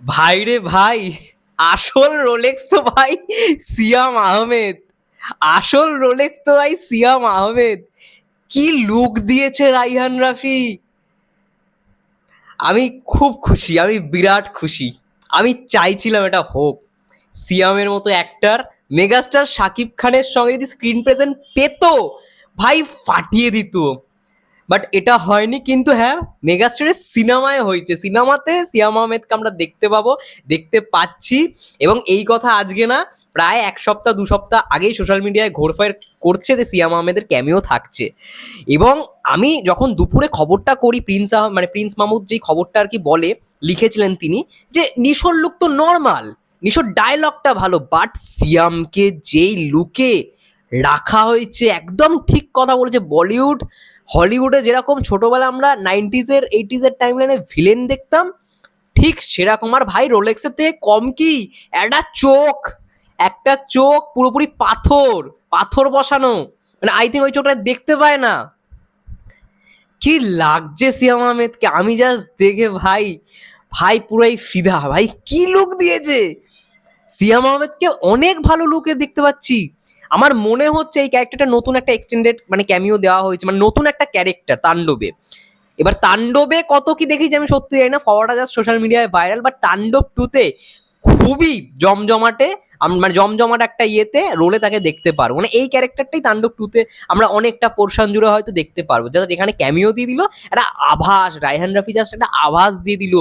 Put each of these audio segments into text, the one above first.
ভাই রে ভাই, আসল রোলেক্স তো ভাই সিয়াম আহমেদ। আসল রোলেক্স তো ভাই সিয়াম আহমেদ। কি লুক দিয়েছে রাইহান রাফি? আমি খুব খুশি, আমি বিরাট খুশি। আমি চাইছিলাম এটা হোক। সিয়ামের মতো অ্যাক্টার মেগাস্টার শাকিব খানের সঙ্গে যদি স্ক্রিন প্রেজেন্ট পেত, ভাই ফাটিয়ে দিত। বাট এটা হয়নি, কিন্তু হ্যাঁ মেগাস্টারের সিনেমায় হয়েছে। সিনেমাতে সিয়াম আহমেদকে আমরা দেখতে পাবো, দেখতে পাচ্ছি। এবং এই কথা আজকে না, প্রায় এক সপ্তাহ, দু সপ্তাহ আগেই সোশ্যাল মিডিয়ায় ঘোরফার করছে যে সিয়াম আহমেদের ক্যামিও থাকছে। এবং আমি যখন দুপুরে খবরটা করি প্রিন্স আহ মানে প্রিন্স মামুদ যেই খবরটা আর কি বলে, লিখেছিলেন তিনি, যে নিশোর লুক তো নর্মাল নিশোর ডায়লগটা ভালো বাট সিয়ামকে যেই লুকে রাখা হয়েছে, একদম ঠিক কথা বলেছে বলিউড হলিউডে যেরকম ছোটবেলা আমরা নাইনটিজের, এইটিজের টাইম লাইনে ভিলেন দেখতাম, ঠিক সেরকম। আর ভাই রোলেক্সের থেকে কম কি? একটা চোখ একটা চোখ পুরোপুরি পাথর পাথর বসানো। মানে আই থিঙ্ক ওই চোখটা দেখতে পায় না। কি লাগছে সিয়াম আহমেদকে? আমি জাস্ট দেখে ভাই ভাই পুরাই ফিদা। ভাই, কি লুক দিয়েছে? সিয়াম আহমেদকে অনেক ভালো লুকে দেখতে পাচ্ছি। আমার মনে হচ্ছে এই ক্যারেক্টারটা নতুন একটা এক্সটেন্ডেড মানে ক্যামিও দেওয়া হয়েছে মানে নতুন একটা ক্যারেক্টার তাণ্ডবে। এবার তাণ্ডবে কত কি দেখেছি আমি সত্যি জানি না ফরওয়ার্ড জাস্ট সোশ্যাল মিডিয়ায় ভাইরাল বাট তাণ্ডব টুতে খুবই জমজমাটে মানে জমজমাট একটা ইয়েতে রোলে তাকে দেখতে পারব। মানে এই ক্যারেক্টারটাই তাণ্ডব টুতে আমরা অনেকটা পোর্শন জুড়ে হয়তো দেখতে পারব। জাস্ট এখানে ক্যামিও দিয়ে দিল, একটা আভাস, রায়হান রাফি জাস্ট একটা আভাস দিয়ে দিল।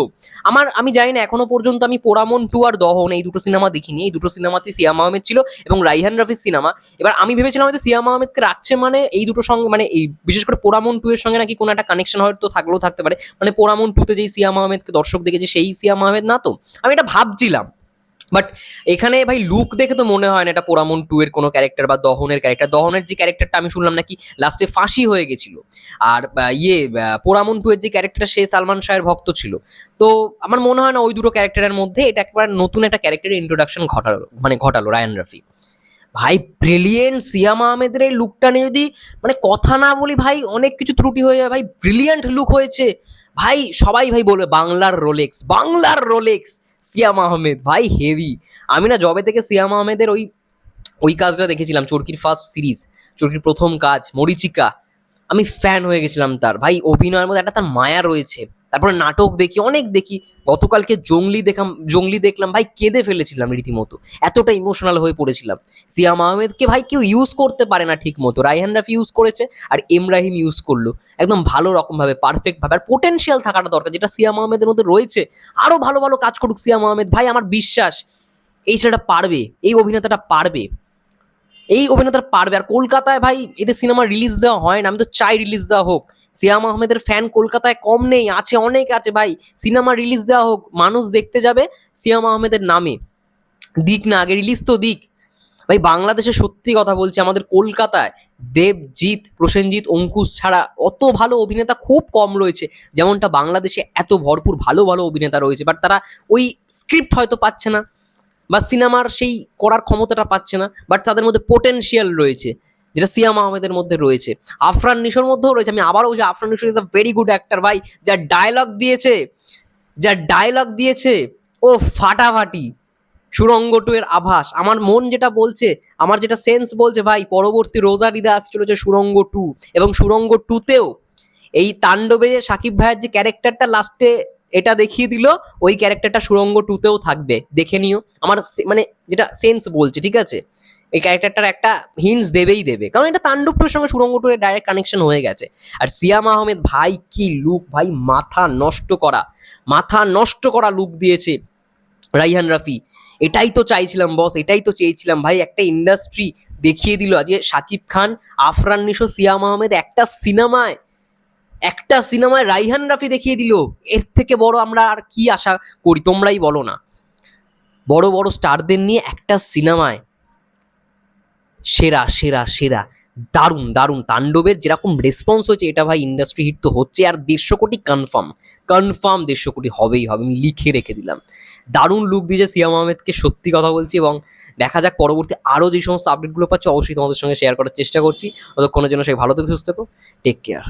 আমার, আমি জানি না, এখনও পর্যন্ত আমি পোড়ামন টু আর দহন এই দুটো সিনেমা দেখিনি। এই দুটো সিনেমাতে সিয়াম আহমেদ ছিল এবং রাইহান রাফির সিনেমা এবার আমি ভেবেছিলাম হয়তো সিয়াম আহমেদকে রাখছে মানে এই দুটো সঙ্গে মানে এই বিশেষ করে পোড়ামন টু এর সঙ্গে নাকি কোনো একটা কানেকশন হয়তো থাকলেও থাকতে পারে। মানে পোড়ামন টুতে যেই সিয়াম আহমেদকে দর্শক দেখেছে, সেই সিয়াম আহমেদ না তো? আমি এটা ভাবছিলাম। বাট এখানে ভাই লুক দেখে তো মনে হয় না এটা পোড়ামন টু এর কোনো ক্যারেক্টার বা দহনের ক্যারেক্টার দহনের যে ক্যারেক্টারটা আমি শুনলাম নাকি লাস্টে ফাঁসি হয়ে গেছিল। আর ইয়ে আহ, পোড়ামন টু এর যে ক্যারেক্টারটা সে সালমান শাহের ভক্ত ছিল। তো আমার মনে হয় না ওই দুটো ক্যারেক্টারের মধ্যে এটা একবার নতুন একটা ক্যারেক্টারের ইন্ট্রোডাকশন ঘটালো মানে ঘটালো রায়ান রাফি ভাই ব্রিলিয়েন্ট সিয়াম আহমেদের এই লুকটা নিয়ে যদি মানে কথা না বলি ভাই অনেক কিছু ত্রুটি হয়ে যায়। ভাই ব্রিলিয়েন্ট লুক হয়েছে। ভাই সবাই ভাই বলবে বাংলার রোলেক্স বাংলার রোলেক্স সিয়াম আহমেদ, ভাই হেভি আমি না জবে থেকে সিয়াম আহমেদের ওই ওই কাজটা দেখেছিলাম, চরকির ফার্স্ট সিরিজ চরকির প্রথম কাজ, মরিচিকা। আমি ফ্যান হয়ে গেছিলাম তার। ভাই অভিনয়ের মধ্যে একটা তার মায়া রয়েছে। তারপরে নাটক দেখি, অনেক দেখি। গতকালকে জঙ্গলি দেখাম জঙ্গলি দেখলাম, ভাই কেঁদে ফেলেছিলাম রীতিমতো। এতটা ইমোশনাল হয়ে পড়েছিলাম। সিয়াম আহমেদকে ভাই কেউ ইউজ করতে পারে না ঠিক মতো রাইহান রাফি ইউজ করেছে আর এম রাহিম ইউজ করল। একদম ভালো রকমভাবে পারফেক্টভাবে আর পোটেনশিয়াল থাকাটা দরকার, যেটা সিয়াম আহমেদের মধ্যে রয়েছে। আরও ভালো ভালো কাজ করুক সিয়াম আহমেদ। ভাই, আমার বিশ্বাস, এই ছেলেটা পারবে, এই অভিনেতাটা পারবে। এই অভিনেতার পারবে। আর কলকাতায় ভাই, এদের সিনেমা রিলিজ দেওয়া হয় না। আমি তো চাই রিলিজ দেওয়া হোক। সিয়াম আহমেদের ফ্যান কলকাতায় কম নেই, আছে অনেক আছে ভাই। সিনেমা রিলিজ দেওয়া হোক, মানুষ দেখতে যাবে সিয়াম আহমেদের নামে। দিক না, আগে রিলিজ তো দিক। ভাই, বাংলাদেশে সত্যি কথা বলছি, আমাদের কলকাতায় দেবজিৎ, প্রসেনজিৎ, অঙ্কুশ ছাড়া অত ভালো অভিনেতা খুব কম রয়েছে। যেমনটা বাংলাদেশে এত ভরপুর ভালো ভালো অভিনেতা রয়েছে বাট তারা ওই স্ক্রিপ্ট হয়তো পাচ্ছে না, বা সিনেমার সেই করার ক্ষমতাটা পাচ্ছে না বাট তাদের মধ্যে পোটেনশিয়াল রয়েছে। যেটা সিয়াম আহমেদের মধ্যে রয়েছে। আফরান নিশোর মধ্যেও রয়েছে। আমি আবারও বলছি, আফরান নিশোর is a very good actor ভাই। যা ডায়লগ দিয়েছে যা ডায়লগ দিয়েছে, ও ফাটাফাটি। সুরঙ্গ টু এর আভাস। আমার মন যেটা বলছে, আমার যেটা সেন্স বলছে, ভাই, পরবর্তী রোজার ঈদে আসছিল যে সুরঙ্গ টু এবং সুরঙ্গ টুতেও এই তাণ্ডবে সাকিব ভাইয়ের যে ক্যারেক্টারটা লাস্টে এটা দেখিয়ে দিল, ওই ক্যারেক্টারটা সুরঙ্গ টুতেও থাকবে। দেখে নিও। আমার মানে যেটা সেন্স বলছে, ঠিক আছে? এই ক্যারেক্টারটার একটা হিন্টস দেবেই দেবে। কারণ এটা তাণ্ডব সঙ্গে সুরঙ্গ টুর ডাইরেক্ট কানেকশন হয়ে গেছে। আর সিয়াম আহমেদ ভাই কি লুক ভাই মাথা নষ্ট করা। মাথা নষ্ট করা লুক দিয়েছে রাইহান রাফি। এটাই তো চাইছিলাম বস এটাই তো চেয়েছিলাম। ভাই একটা ইন্ডাস্ট্রি দেখিয়ে দিল আজকে শাকিব খান, আফরান নিশো, সিয়াম আহমেদ, একটা সিনেমায় একটা সিনেমায় রাইহান রাফি দেখিয়ে দিল। এর থেকে বড় আমরা আর কি আশা করি তোমরাই বলো না। বড় বড় স্টারদের নিয়ে একটা সিনেমায় সেরা সেরা সেরা। দারুণ দারুণ। তাণ্ডবের যেরকম রেসপন্স হয়েছে, এটা ভাই ইন্ডাস্ট্রি হিট তো হচ্ছে। আর দেড়শো কোটি কনফার্ম কনফার্ম দেড়শো কোটি হবেই, হবে। আমি লিখে রেখে দিলাম। দারুণ লুক দিয়েছে সিয়াম আহমেদকে, সত্যি কথা বলছি। এবং দেখা যাক পরবর্তী আরও যে সমস্ত আপডেটগুলো পাচ্ছি, অবশ্যই তোমাদের সঙ্গে শেয়ার করার চেষ্টা করছি। ততক্ষণের জন্য সে ভালো থেকে, সুস্থ থাকো। Take care